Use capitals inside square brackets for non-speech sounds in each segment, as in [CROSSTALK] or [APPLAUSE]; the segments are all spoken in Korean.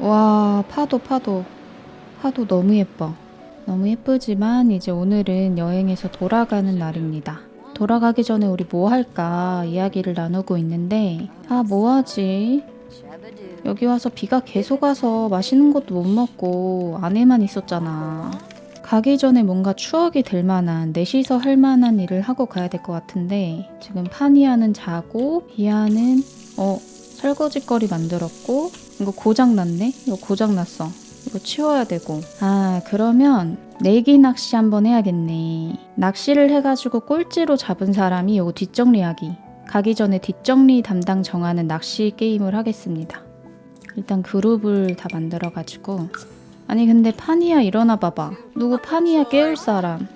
와, 파도, 파도. 파도 너무 예뻐. 너무 예쁘지만 이제 오늘은 여행에서 돌아가는 날입니다. 돌아가기 전에 우리 뭐 할까 이야기를 나누고 있는데, 아, 뭐 하지? 여기 와서 비가 계속 와서 맛있는 것도 못 먹고 안에만 있었잖아. 가기 전에 뭔가 추억이 될 만한, 넷이서 할 만한 일을 하고 가야 될 것 같은데, 지금 파니아는 자고, 비아는, 어, 설거지거리 만들었고, 이거 고장났네? 이거 고장났어. 이거 치워야 되고. 아, 그러면 내기 낚시 한번 해야겠네. 낚시를 해가지고 꼴찌로 잡은 사람이 요거 뒷정리하기. 가기 전에 뒷정리 담당 정하는 낚시 게임을 하겠습니다. 일단 그룹을 다 만들어가지고. 아니, 근데 파니야 일어나 봐봐. 누구 파니야 깨울 사람.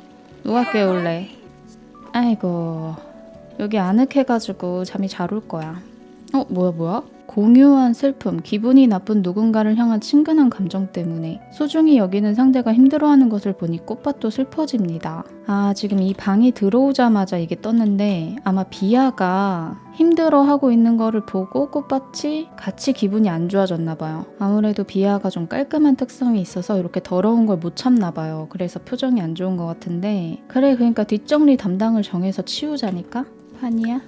누가 깨울래? 아이고. 여기 아늑해가지고 잠이 잘 올 거야. 어, 뭐야, 뭐야? 공유한 슬픔, 기분이 나쁜 누군가를 향한 친근한 감정 때문에 소중히 여기는 상대가 힘들어하는 것을 보니 꽃밭도 슬퍼집니다. 아, 지금 이 방이 들어오자마자 이게 떴는데 아마 비아가 힘들어하고 있는 거를 보고 꽃밭이 같이 기분이 안 좋아졌나 봐요. 아무래도 비아가 좀 깔끔한 특성이 있어서 이렇게 더러운 걸 못 참나 봐요. 그래서 표정이 안 좋은 것 같은데 그래, 그러니까 뒷정리 담당을 정해서 치우자니까? 파니야?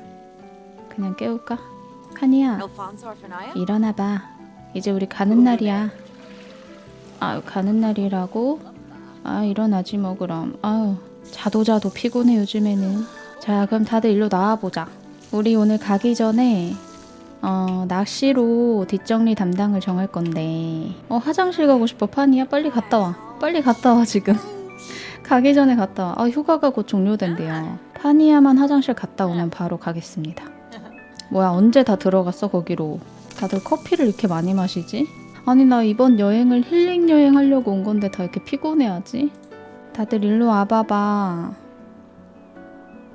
그냥 깨울까? 파니야. Alfonso Orfanaya? 일어나 봐. 이제 우리 가는 날이야. 아유, 가는 날이라고? 아, 일어나지 뭐 그럼. 아유, 자도 자도 피곤해 요즘에는. 자, 그럼 다들 일로 나와 보자. 우리 오늘 가기 전에 어, 낚시로 뒷정리 담당을 정할 건데. 어, 화장실 가고 싶어. 파니야, 빨리 갔다 와. 빨리 갔다 와 지금. [LAUGHS] 가기 전에 갔다 와. 아, 휴가가 곧 종료된대요. 파니야만 화장실 갔다 오면 바로 가겠습니다. 뭐야 언제 다 들어갔어 거기로? 다들 커피를 이렇게 많이 마시지? 아니 나 이번 여행을 힐링 여행 하려고 온 건데 다 이렇게 피곤해하지? 다들 일로 와봐봐.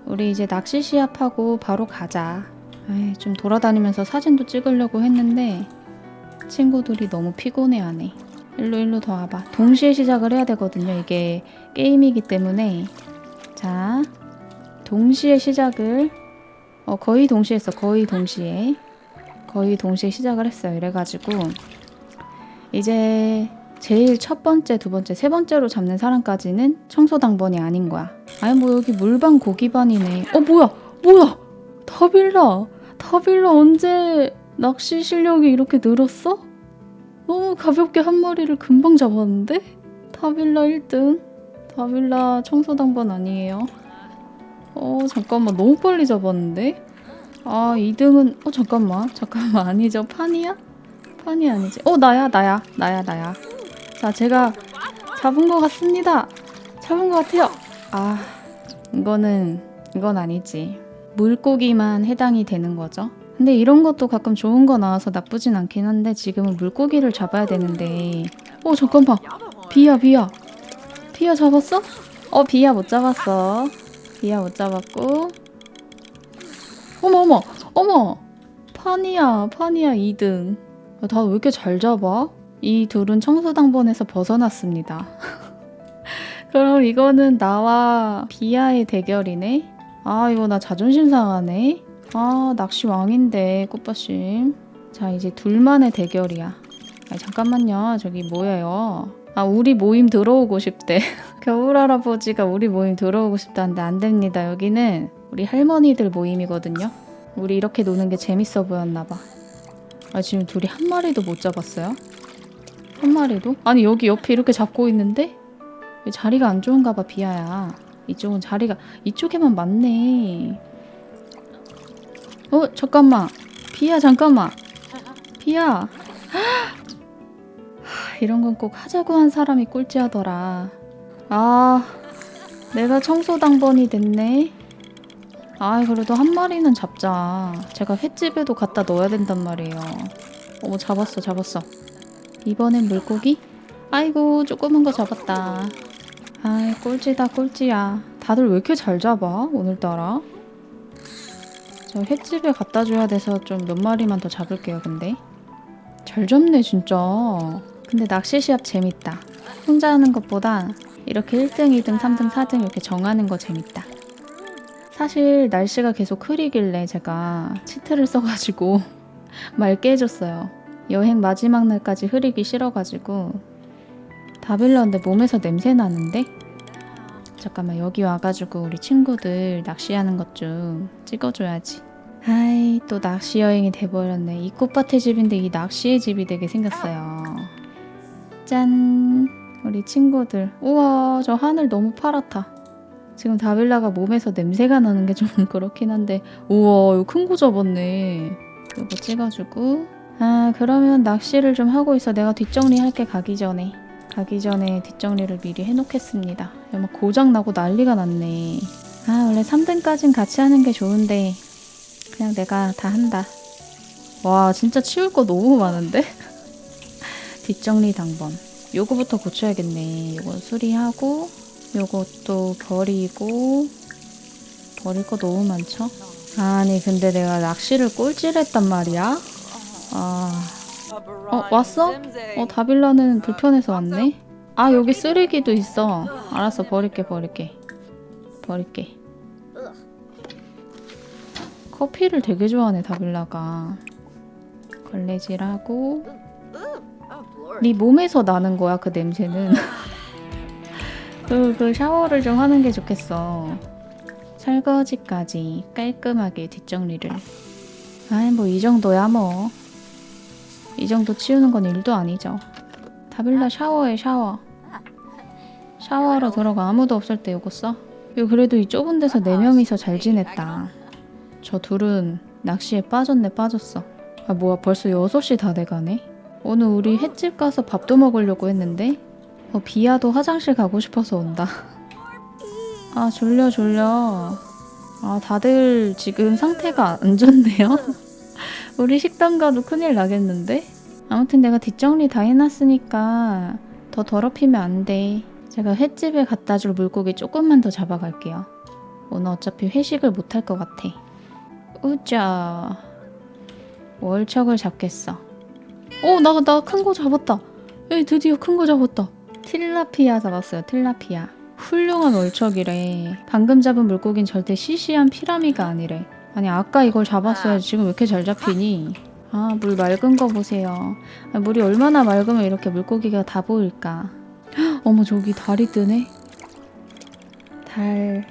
우리 이제 낚시 시합하고 바로 가자. 에이, 좀 돌아다니면서 사진도 찍으려고 했는데 친구들이 너무 피곤해하네. 일로 일로 더 와봐. 동시에 시작을 해야 되거든요 이게 게임이기 때문에. 자 동시에 시작을 어, 거의 동시에 했어. 거의 동시에. 거의 동시에 시작을 했어요. 이래가지고 이제 제일 첫 번째, 두 번째, 세 번째로 잡는 사람까지는 청소 당번이 아닌 거야. 아니 뭐 여기 물방 고기반이네. 어 뭐야? 뭐야? 타빌라. 타빌라 언제 낚시 실력이 이렇게 늘었어? 너무 가볍게 한 마리를 금방 잡았는데? 타빌라 1등. 타빌라 청소 당번 아니에요. 어 잠깐만. 너무 빨리 잡았는데? 아 2등은 어 잠깐만. 잠깐만. [LAUGHS] 아니죠. 파니야? 파니 아니지. 어 나야 나야. 나야 나야. 자 제가 잡은 것 같습니다. 잡은 것 같아요. 아 이거는 이건 아니지. 물고기만 해당이 되는 거죠. 근데 이런 것도 가끔 좋은 거 나와서 나쁘진 않긴 한데 지금은 물고기를 잡아야 되는데. 어 잠깐만. 비야 비야. 비야 잡았어? 어 비야 못 잡았어 비야 못 잡았고. 어머 어머 어머! 파니야 파니야 2등. 다왜 이렇게 잘 잡아? 이 둘은 청소당번에서 벗어났습니다. [LAUGHS] 그럼 이거는 나와 비야의 대결이네? 아 이거 나 자존심 상하네. 아 낚시 왕인데 꽃밭심. 자 이제 둘만의 대결이야. 아 잠깐만요. 저기 뭐예요? 아 우리 모임 들어오고 싶대 [LAUGHS] 겨울 할아버지가 우리 모임 들어오고 싶다는데 안 됩니다. 여기는 우리 할머니들 모임이거든요. 우리 이렇게 노는 게 재밌어 보였나 봐. 아 지금 둘이 한 마리도 못 잡았어요? 한 마리도? 아니 여기 옆에 이렇게 잡고 있는데 왜 자리가 안 좋은가 봐 비아야. 이쪽은 자리가 이쪽에만 맞네. 어 잠깐만 비야 잠깐만 비야. [GASPS] 하, 이런 건 꼭 하자고 한 사람이 꼴찌하더라. 아, 내가 청소당번이 됐네. 아, 그래도 한 마리는 잡자. 제가 횟집에도 갖다 넣어야 된단 말이에요. 어머, 잡았어, 잡았어. 이번엔 물고기? 아이고, 조그만 거 잡았다. 아이, 꼴찌다, 꼴찌야. 다들 왜 이렇게 잘 잡아, 오늘따라? 저 횟집에 갖다 줘야 돼서 좀 몇 마리만 더 잡을게요, 근데. 잘 잡네, 진짜. 근데 낚시 시합 재밌다. 혼자 하는 것보다 이렇게 1등, 2등, 3등, 4등 이렇게 정하는 거 재밌다. 사실 날씨가 계속 흐리길래 제가 치트를 써가지고 [LAUGHS] 맑게 해줬어요. 여행 마지막 날까지 흐리기 싫어가지고 다빌라인데 몸에서 냄새 나는데? 잠깐만 여기 와가지고 우리 친구들 낚시하는 것 좀 찍어줘야지. 아이 또 낚시 여행이 돼버렸네. 이 꽃밭의 집인데 이 낚시의 집이 되게 생겼어요. 짠 우리 친구들. 우와 저 하늘 너무 파랗다. 지금 다빌라가 몸에서 냄새가 나는 게 좀 [LAUGHS] 그렇긴 한데 우와 이거 큰거 잡았네. 이거 찍어주고 아 그러면 낚시를 좀 하고 있어. 내가 뒷정리할게 가기 전에. 가기 전에 뒷정리를 미리 해놓겠습니다. 야, 막 고장 나고 난리가 났네. 아 원래 3등까진 같이 하는 게 좋은데 그냥 내가 다 한다. 와 진짜 치울 거 너무 많은데? [LAUGHS] 뒷정리 당번. 요거부터 고쳐야겠네. 요건 수리하고 요것도 버리고 버릴 거 너무 많죠? 아니 근데 내가 낚시를 꼴찌했단 말이야? 아... 어 왔어? 어 다빌라는 불편해서 왔네? 아 여기 쓰레기도 있어 알았어 버릴게 버릴게 버릴게 커피를 되게 좋아하네 다빌라가 걸레질하고 네 몸에서 나는 거야 그 냄새는 [LAUGHS] 그, 그 샤워를 좀 하는 게 좋겠어 설거지까지 깔끔하게 뒷정리를 아이 뭐 이 정도야 뭐 이 정도 치우는 건 일도 아니죠. 다빌라 샤워해 샤워. 샤워하러 들어가 아무도 없을 때 이거 써. 이거 그래도 이 좁은 데서 네 명이서 잘 지냈다. 저 둘은 낚시에 빠졌네 빠졌어. 아 뭐야 벌써 6시 다 돼가네. 오늘 우리 횟집 가서 밥도 먹으려고 했는데 어, 비야도 화장실 가고 싶어서 온다. [LAUGHS] 아 졸려 졸려. 아 다들 지금 상태가 안 좋네요. [LAUGHS] 우리 식당 가도 큰일 나겠는데? 아무튼 내가 뒷정리 다 해놨으니까 더 더럽히면 안 돼. 제가 횟집에 갖다 줄 물고기 조금만 더 잡아갈게요. 오늘 어차피 회식을 못 할 것 같아. 우짜. 월척을 잡겠어. 오, 나, 나 큰 거 잡았다. 에이, 드디어 큰 거 잡았다. 틸라피아 잡았어요, 틸라피아. 훌륭한 월척이래. 방금 잡은 물고긴 절대 시시한 피라미가 아니래. 아니 아까 이걸 잡았어야지 지금 왜 이렇게 잘 잡히니? 아 물 맑은 거 보세요. 아, 물이 얼마나 맑으면 이렇게 물고기가 다 보일까? 헉, 어머 저기 달이 뜨네. 달,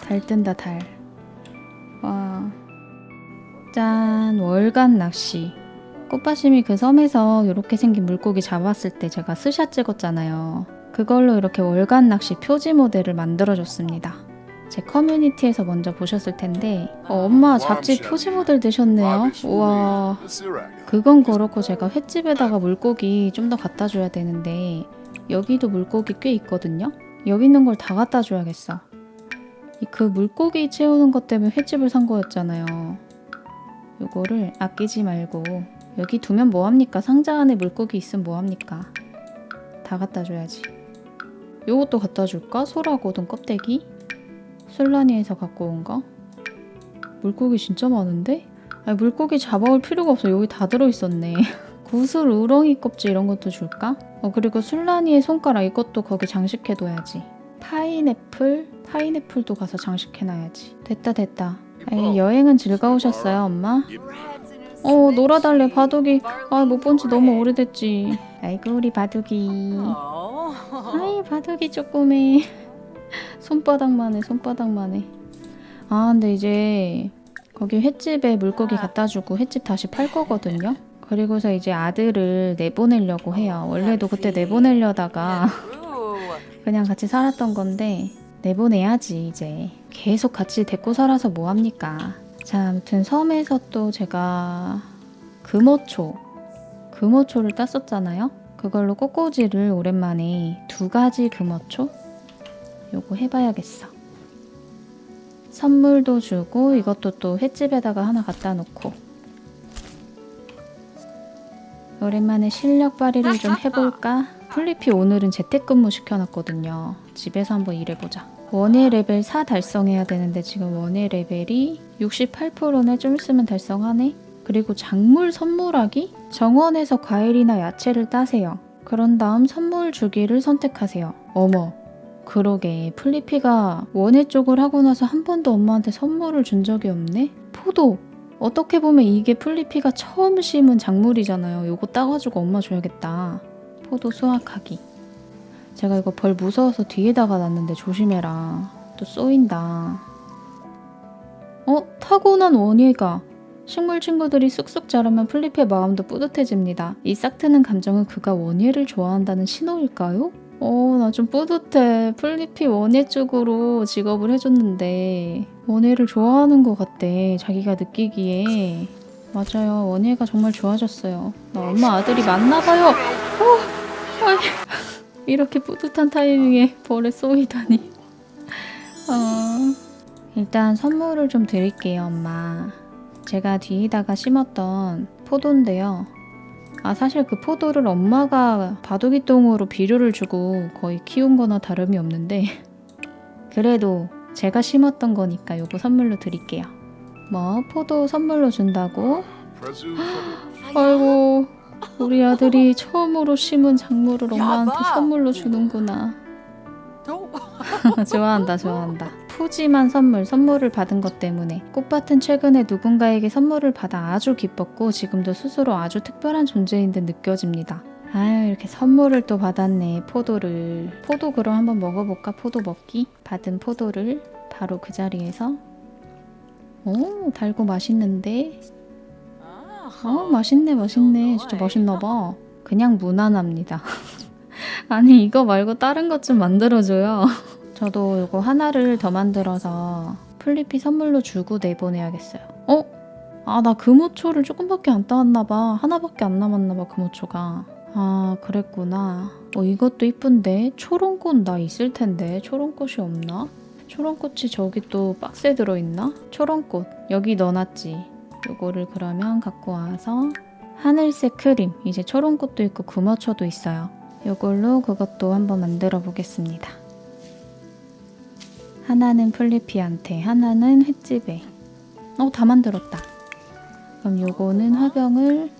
달 뜬다 달. 와, 짠 월간 낚시. 꽃바심이 그 섬에서 이렇게 생긴 물고기 잡았을 때 제가 스샷 찍었잖아요. 그걸로 이렇게 월간 낚시 표지 모델을 만들어줬습니다. 제 커뮤니티에서 먼저 보셨을 텐데 어, 엄마 잡지 표지 모델 되셨네요. 우와 그건 그렇고 제가 횟집에다가 물고기 좀 더 갖다 줘야 되는데 여기도 물고기 꽤 있거든요. 여기 있는 걸 다 갖다 줘야겠어. 이그 물고기 채우는 것 때문에 횟집을 산 거였잖아요. 요거를 아끼지 말고 여기 두면 뭐합니까? 상자 안에 물고기 있으면 뭐합니까? 다 갖다 줘야지. 요것도 갖다 줄까? 소라고등 껍데기? 술라니에서 갖고 온 거? 물고기 진짜 많은데? 아니, 물고기 잡아올 필요가 없어. 여기 다 들어있었네. [LAUGHS] 구슬, 우렁이 껍질 이런 것도 줄까? 어, 그리고 술라니의 손가락 이것도 거기 장식해둬야지. 파인애플? 파인애플도 가서 장식해놔야지. 됐다, 됐다. 아이, 여행은 즐거우셨어요, 엄마? 어, 놀아달래, 바둑이. 아, 못 본 지 너무 오래됐지. 아이고, 우리 바둑이. 아이, 바둑이 조그매. [LAUGHS] 손바닥만 해, 손바닥만 해. 아, 근데 이제 거기 횟집에 물고기 갖다 주고 횟집 다시 팔 거거든요. 그리고서 이제 아들을 내보내려고 해요. 원래도 그때 내보내려다가 [LAUGHS] 그냥 같이 살았던 건데 내보내야지 이제. 계속 같이 데리고 살아서 뭐 합니까? 자, 아무튼 섬에서 또 제가 금어초, 금어초를 땄었잖아요. 그걸로 꽃꽂이를 오랜만에 두 가지 금어초 요거 해봐야겠어. 선물도 주고 이것도 또 횟집에다가 하나 갖다 놓고 오랜만에 실력 발휘를 좀 해볼까? 플리피 오늘은 재택근무 시켜놨거든요. 집에서 한번 일해보자. 원예 레벨 4 달성해야 되는데 지금 원예 레벨이 68%네 좀 있으면 달성하네. 그리고 작물 선물하기? 정원에서 과일이나 야채를 따세요. 그런 다음 선물 주기를 선택하세요. 어머, 그러게 플리피가 원예 쪽을 하고 나서 한 번도 엄마한테 선물을 준 적이 없네? 포도! 어떻게 보면 이게 플리피가 처음 심은 작물이잖아요. 요거 따가지고 엄마 줘야겠다. 포도 수확하기. 제가 이거 벌 무서워서 뒤에다가 놨는데 조심해라. 또 쏘인다. 어? 타고난 원예가. 식물 친구들이 쑥쑥 자라면 플리피의 마음도 뿌듯해집니다. 이 싹트는 감정은 그가 원예를 좋아한다는 신호일까요? 어, 나 좀 뿌듯해. 플리피 원예 쪽으로 직업을 해줬는데 원예를 좋아하는 것 같대. 자기가 느끼기에. 맞아요. 원예가 정말 좋아졌어요. 나 엄마 아들이 맞나봐요. 어, 아니, 이렇게 뿌듯한 타이밍에 벌에 쏘이다니. 어, 일단 선물을 좀 드릴게요, 엄마. 제가 뒤에다가 심었던 포도인데요. 아, 사실 그 포도를 엄마가 바둑이똥으로 비료를 주고 거의 키운 거나 다름이 없는데, 그래도 제가 심었던 거니까 요거 선물로 드릴게요. 뭐, 포도 선물로 준다고? 아이고, 우리 아들이 처음으로 심은 작물을 엄마한테 선물로 주는구나. [LAUGHS] 좋아한다, 좋아한다. 푸짐한 선물, 선물을 받은 것 때문에 꽃밭은 최근에 누군가에게 선물을 받아 아주 기뻤고 지금도 스스로 아주 특별한 존재인 듯 느껴집니다. 아유, 이렇게 선물을 또 받았네, 포도를. 포도 그럼 한번 먹어볼까? 포도 먹기? 받은 포도를 바로 그 자리에서. 오, 달고 맛있는데? 어, 맛있네, 맛있네. 진짜 맛있나봐. 그냥 무난합니다. [LAUGHS] 아니, 이거 말고 다른 것 좀 만들어줘요. [LAUGHS] 저도 이거 하나를 더 만들어서 플리피 선물로 주고 내보내야겠어요. 어? 아, 나 금호초를 조금밖에 안 따왔나봐. 하나밖에 안 남았나봐, 금호초가. 아, 그랬구나. 어, 이것도 이쁜데? 초롱꽃 나 있을 텐데. 초롱꽃이 없나? 초롱꽃이 저기 또 박스에 들어있나? 초롱꽃. 여기 넣어놨지. 요거를 그러면 갖고 와서 하늘색 크림. 이제 초롱꽃도 있고 금호초도 있어요. 요걸로 그것도 한번 만들어 보겠습니다. 하나는 플리피한테, 하나는 횟집에. 어, 다 만들었다. 그럼 요거는 화병을,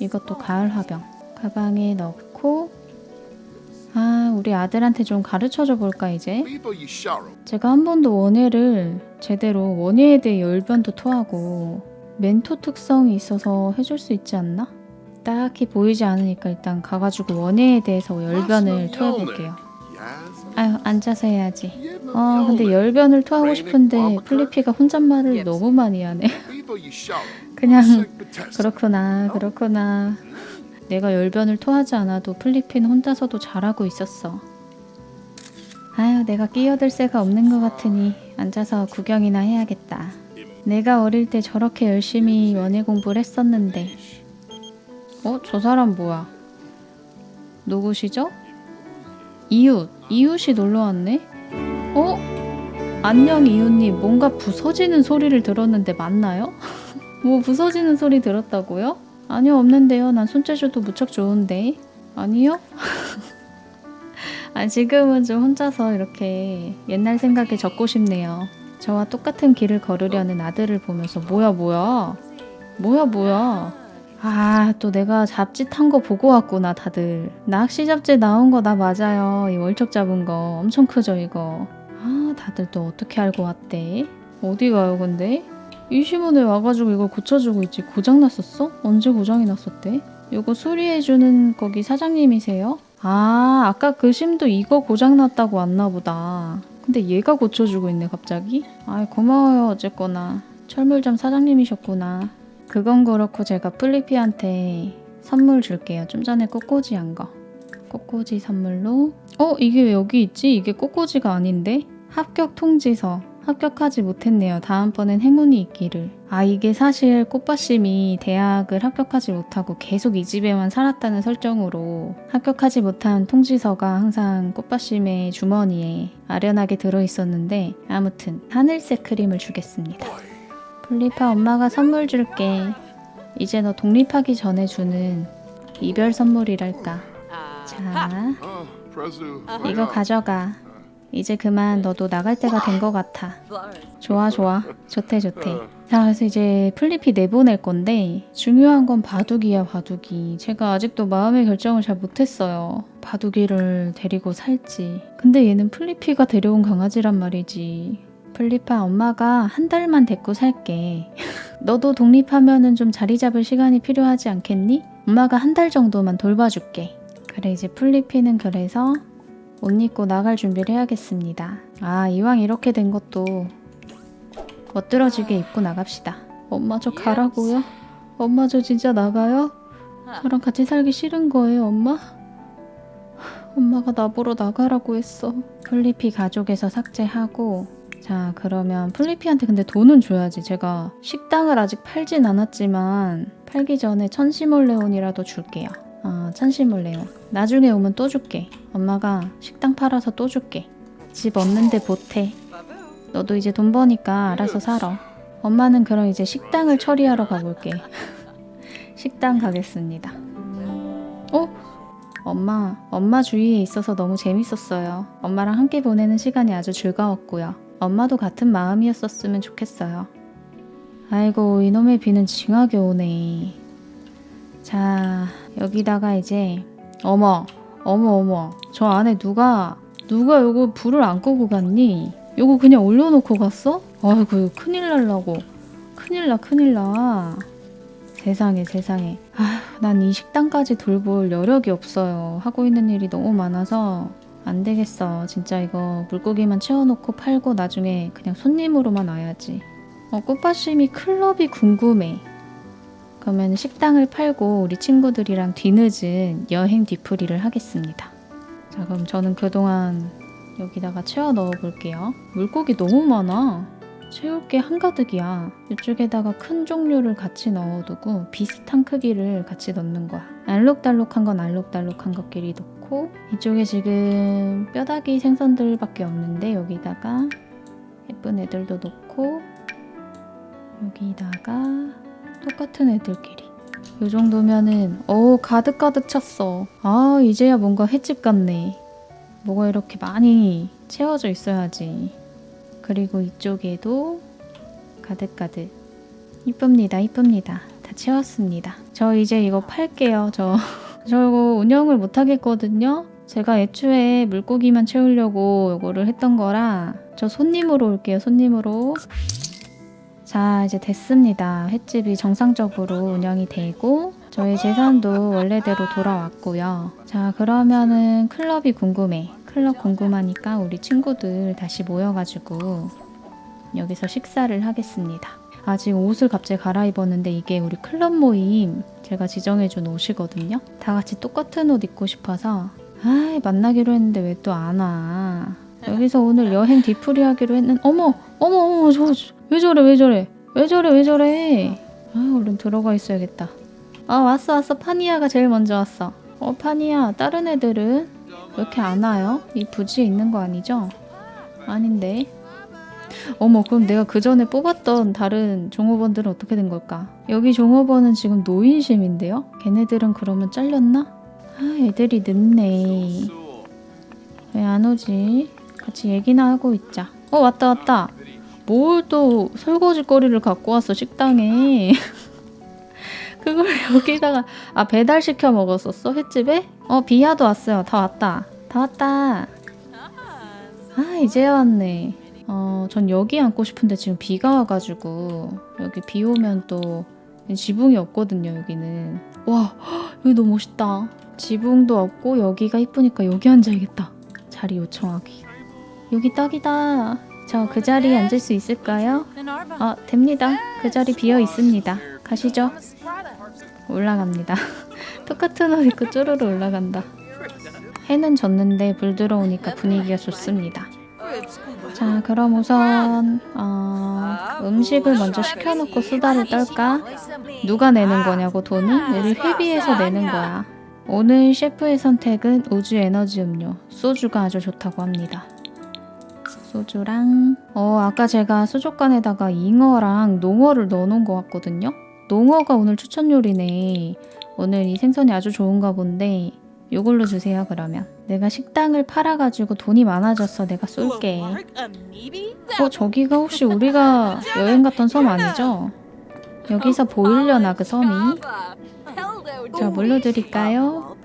이것도 가을 화병. 가방에 넣고, 아, 우리 아들한테 좀 가르쳐 줘 볼까, 이제? 제가 한 번도 원예를 제대로 원예에 대해 열변도 토하고, 멘토 특성이 있어서 해줄 수 있지 않나? 딱히 보이지 않으니까 일단 가가지고 원예에 대해서 열변을 토해볼게요. 아유, 앉아서 해야지. 어, 근데 열변을 토하고 싶은데 플리피가 혼잣말을 너무 많이 하네. [LAUGHS] 그냥 그렇구나, 그렇구나. 내가 열변을 토하지 않아도 플리피는 혼자서도 잘하고 있었어. 아유, 내가 끼어들 새가 없는 것 같으니 앉아서 구경이나 해야겠다. 내가 어릴 때 저렇게 열심히 원예 공부를 했었는데. 어, 저 사람 뭐야? 누구시죠? 이웃, 이웃이 놀러 왔네? 어? 안녕 이웃님, 뭔가 부서지는 소리를 들었는데 맞나요? [LAUGHS] 뭐 부서지는 소리 들었다고요? 아니요, 없는데요. 난 손재주도 무척 좋은데. 아니요? [LAUGHS] 아, 지금은 좀 혼자서 이렇게 옛날 생각에 적고 싶네요. 저와 똑같은 길을 걸으려는 아들을 보면서 뭐야, 뭐야? 뭐야, 뭐야? 아, 또 내가 탄거 보고 왔구나, 다들. 낚시 잡지 나온 거 나 맞아요. 이 월척 잡은 거. 엄청 크죠, 이거. 아, 다들 또 어떻게 알고 왔대? 어디 가요, 근데? 이 시문에 와가지고 이걸 고쳐주고 있지. 고장 났었어? 언제 고장이 났었대? 이거 수리해주는 거기 사장님이세요? 아, 아까 그 심도 이거 고장났다고 왔나 보다. 근데 얘가 고쳐주고 있네, 갑자기? 아이, 고마워요, 어쨌거나. 철물점 사장님이셨구나. 그건 그렇고 제가 플리피한테 선물 줄게요. 좀 전에 꽃꽂이 한 거. 꽃꽂이 선물로. 어, 이게 왜 여기 있지? 이게 꽃꽂이가 아닌데? 합격 통지서. 합격하지 못했네요. 다음번엔 행운이 있기를. 아, 이게 사실 꽃밭심이 대학을 합격하지 못하고 계속 이 집에만 살았다는 설정으로 합격하지 못한 통지서가 항상 꽃밭심의 주머니에 아련하게 들어있었는데 아무튼 하늘색 크림을 주겠습니다. 플리파 엄마가 선물 줄게. 이제 너 독립하기 전에 주는 이별 선물이랄까. 자, 이거 가져가. 이제 그만 너도 나갈 때가 된 것 같아. 좋아, 좋아. 좋대, 좋대. 자, 그래서 이제 플리피 내보낼 건데 중요한 건 바둑이야, 바둑이. 제가 아직도 마음의 결정을 잘 못했어요. 바둑이를 데리고 살지. 근데 얘는 플리피가 데려온 강아지란 말이지. 플리파 엄마가 한 달만 데리고 살게. [LAUGHS] 너도 독립하면은 좀 자리 잡을 시간이 필요하지 않겠니? 엄마가 한 달 정도만 돌봐줄게. 그래 이제 플리피는 그래서 옷 입고 나갈 준비를 해야겠습니다. 아 이왕 이렇게 된 것도 멋들어지게 입고 나갑시다. 엄마 저 가라고요? 엄마 저 진짜 나가요? 저랑 같이 살기 싫은 거예요 엄마? 엄마가 나보러 나가라고 했어. 플리피 가족에서 삭제하고 자 그러면 플리피한테 근데 돈은 줘야지. 제가 식당을 아직 팔진 않았지만 팔기 전에 천시몰레온이라도 줄게요. 어, 천시몰레온. 나중에 오면 또 줄게. 엄마가 식당 팔아서 또 줄게. 집 없는데 보태. 너도 이제 돈 버니까 알아서 살아. 엄마는 그럼 이제 식당을 처리하러 가볼게. [LAUGHS] 식당 가겠습니다. 어? 엄마, 엄마 주위에 있어서 너무 재밌었어요. 엄마랑 함께 보내는 시간이 아주 즐거웠고요. 엄마도 같은 마음이었었으면 좋겠어요. 아이고, 이놈의 비는 징하게 오네. 자, 여기다가 이제, 어머, 어머, 어머, 저 안에 누가, 누가 요거 불을 안 끄고 갔니? 요거 그냥 올려놓고 갔어? 아이고, 큰일 날라고. 큰일 나, 큰일 나. 세상에, 세상에. 아휴, 난 이 식당까지 돌볼 여력이 없어요. 하고 있는 일이 너무 많아서 안 되겠어. 진짜 이거 물고기만 채워놓고 팔고 나중에 그냥 손님으로만 와야지. 어, 꽃밭심이 클럽이 궁금해. 그러면 식당을 팔고 우리 친구들이랑 뒤늦은 여행 뒤풀이를 하겠습니다. 자, 그럼 저는 그동안 여기다가 채워 넣어 볼게요. 물고기 너무 많아. 채울 게 한가득이야. 이쪽에다가 큰 종류를 같이 넣어두고 비슷한 크기를 같이 넣는 거야. 알록달록한 건 알록달록한 것끼리 넣고 이쪽에 지금 뼈다귀 생선들밖에 없는데 여기다가 예쁜 애들도 넣고 여기다가 똑같은 애들끼리. 이 정도면은 어 가득가득 찼어. 아 이제야 뭔가 횟집 같네. 뭐가 이렇게 많이 채워져 있어야지. 그리고 이쪽에도 가득가득. 이쁩니다 이쁩니다. 다 채웠습니다. 저 이제 이거 팔게요 저, [LAUGHS] 저 이거 운영을 못 하겠거든요. 제가 애초에 물고기만 채우려고 이거를 했던 거라 저 손님으로 올게요 손님으로 자 이제 됐습니다 횟집이 정상적으로 운영이 되고 저희 재산도 원래대로 돌아왔고요 자 그러면은 클럽이 궁금해 클럽 궁금하니까 우리 친구들 다시 모여가지고 여기서 식사를 하겠습니다. 아 지금 옷을 갑자기 갈아입었는데 이게 우리 클럽 모임 제가 지정해준 옷이거든요. 다 같이 똑같은 옷 입고 싶어서 아 만나기로 했는데 왜 또 안 와? 여기서 오늘 여행 뒤풀이 하기로 했는 어머 어머 어머 저 왜 저래 왜 저래 왜 저래 왜 저래 아 얼른 들어가 있어야겠다. 아 왔어 왔어 파니아가 제일 먼저 왔어. 어 파니아 다른 애들은 왜 이렇게 안 와요? 이 부지에 있는 거 아니죠? 아닌데. 어머, 그럼 내가 그 전에 뽑았던 다른 종업원들은 어떻게 된 걸까? 여기 종업원은 지금 노인심인데요? 걔네들은 그러면 잘렸나? 아, 애들이 늦네. 왜 안 오지? 같이 얘기나 하고 있자. 어, 왔다, 왔다. 뭘 또 설거지 거리를 갖고 왔어, 식당에. [LAUGHS] 그걸 여기다가 아 배달 시켜 먹었었어 횟집에? 어 비야도 왔어요. 다 왔다. 다 왔다. 아 이제야 왔네. 어 전 여기 앉고 싶은데 지금 비가 와가지고 여기 비 오면 또 지붕이 없거든요 여기는. 와 [GASPS] 여기 너무 멋있다. 지붕도 없고 여기가 이쁘니까 여기 앉아야겠다. 자리 요청하기. 여기 딱이다. 저 그 자리에 앉을 수 있을까요? 아 됩니다. 그 자리 비어 있습니다. 가시죠. 올라갑니다. [LAUGHS] 똑같은 옷 입고 쪼르르 올라간다. 해는 졌는데 불 들어오니까 분위기가 좋습니다. 자, 그럼 우선 어, 음식을 먼저 시켜놓고 수다를 떨까? 누가 내는 거냐고 돈은? 우리 회비에서 내는 거야. 오늘 셰프의 선택은 우주 에너지 음료 소주가 아주 좋다고 합니다. 소주랑 어 아까 제가 수족관에다가 잉어랑 농어를 넣어놓은 것 같거든요. 농어가 오늘 추천 요리네. 오늘 이 생선이 아주 좋은가 본데 요걸로 주세요 그러면. 내가 식당을 팔아가지고 돈이 많아져서 내가 쏠게. 어 저기가 혹시 우리가 여행 갔던 섬 아니죠? 여기서 보이려나 그 섬이? 저 뭘로 드릴까요?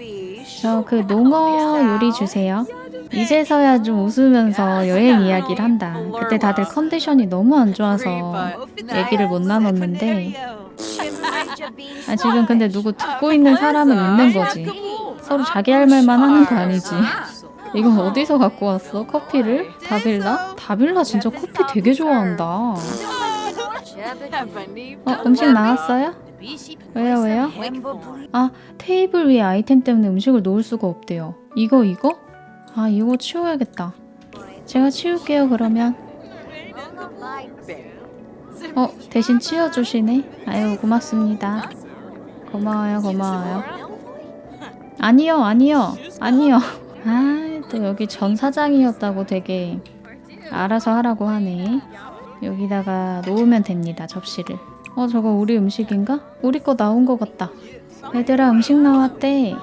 저 그 농어 요리 주세요. 이제서야 좀 웃으면서 여행 이야기를 한다. 그때 다들 컨디션이 너무 안 좋아서 얘기를 못 나눴는데 아 지금 근데 누구 듣고 있는 사람은 있는 거지. 서로 자기 할 말만 하는 거 아니지. 이건 어디서 갖고 왔어? 커피를? 다빌라? 다빌라 진짜 커피 되게 좋아한다. 어, 음식 나왔어요? 왜요, 왜요? 아, 테이블 위에 아이템 때문에 음식을 놓을 수가 없대요. 이거, 이거? 아, 이거 치워야겠다. 제가 치울게요, 그러면. 어, 대신 치워주시네. 아유, 고맙습니다. 고마워요, 고마워요. 아니요, 아니요, 아니요. 아, 또 여기 전 사장이었다고 되게 알아서 하라고 하네. 여기다가 놓으면 됩니다, 접시를. 어, 저거 우리 음식인가? 우리 거 나온 거 같다. 얘들아, 음식 나왔대.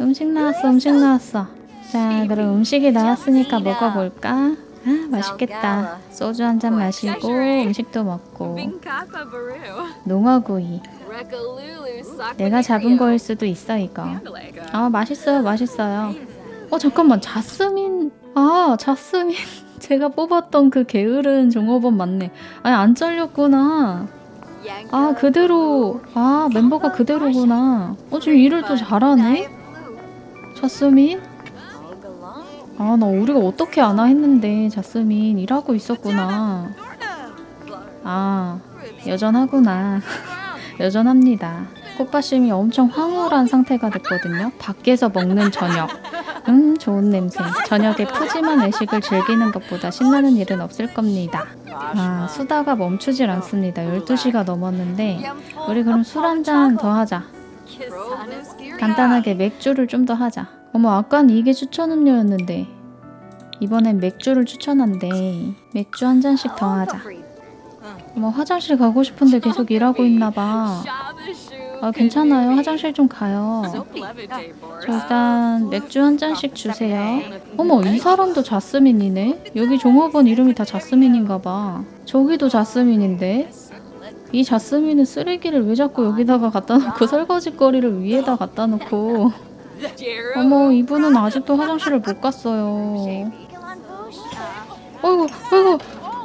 음식 나왔어, 음식 나왔어. 자, 그럼 음식이 나왔으니까 먹어볼까? 아, 맛있겠다. 소주 한 잔 마시고 음식도 먹고 농어구이. 내가 잡은 거일 수도 있어 이거. 아 맛있어요, 맛있어요. 어 잠깐만, 자스민. 아 자스민. [LAUGHS] 제가 뽑았던 그 게으른 종업원 맞네. 아니 안 잘렸구나. 아 그대로. 아 멤버가 그대로구나. 어 지금 일을 또 잘하네. 자스민. 아 나 우리가 어떻게 아나 했는데 자스민 일하고 있었구나. 아 여전하구나. [LAUGHS] 여전합니다. 꽃바심이 엄청 황홀한 상태가 됐거든요. 밖에서 먹는 저녁. 음, 좋은 냄새. 저녁에 푸짐한 외식을 즐기는 것보다 신나는 일은 없을 겁니다. 아, 수다가 멈추질 않습니다. 12시가 넘었는데, 우리 그럼 술 한 잔 더 하자. 간단하게 맥주를 좀 더 하자. 어머, 아깐 이게 추천 음료였는데, 이번엔 맥주를 추천한대. 맥주 한 잔씩 더 하자. 어머, 화장실 가고 싶은데 계속 일하고 있나 봐. 아, 괜찮아요. 화장실 좀 가요. 저 일단 맥주 한 잔씩 주세요. 어머, 이 사람도 자스민이네? 여기 종업원 이름이 다 자스민인가 봐. 저기도 자스민인데? 이 자스민은 쓰레기를 왜 자꾸 여기다가 갖다 놓고 설거지거리를 위에다 갖다 놓고 [LAUGHS] 어머, 이분은 아직도 화장실을 못 갔어요. 어이구, 어이구,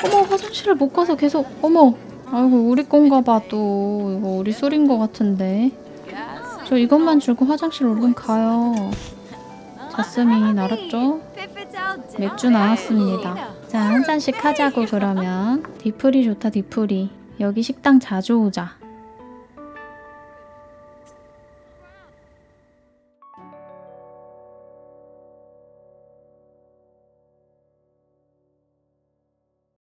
어머, 화장실을 못 가서 계속, 어머. 아이고, 우리 건가 봐, 또. 이거 우리 술인 것 같은데. 저 이것만 주고 화장실 얼른 가요. 자스민, 알았죠? 맥주 나왔습니다. 자, 한 잔씩 하자고, 그러면. 디프리 좋다, 디프리. 여기 식당 자주 오자.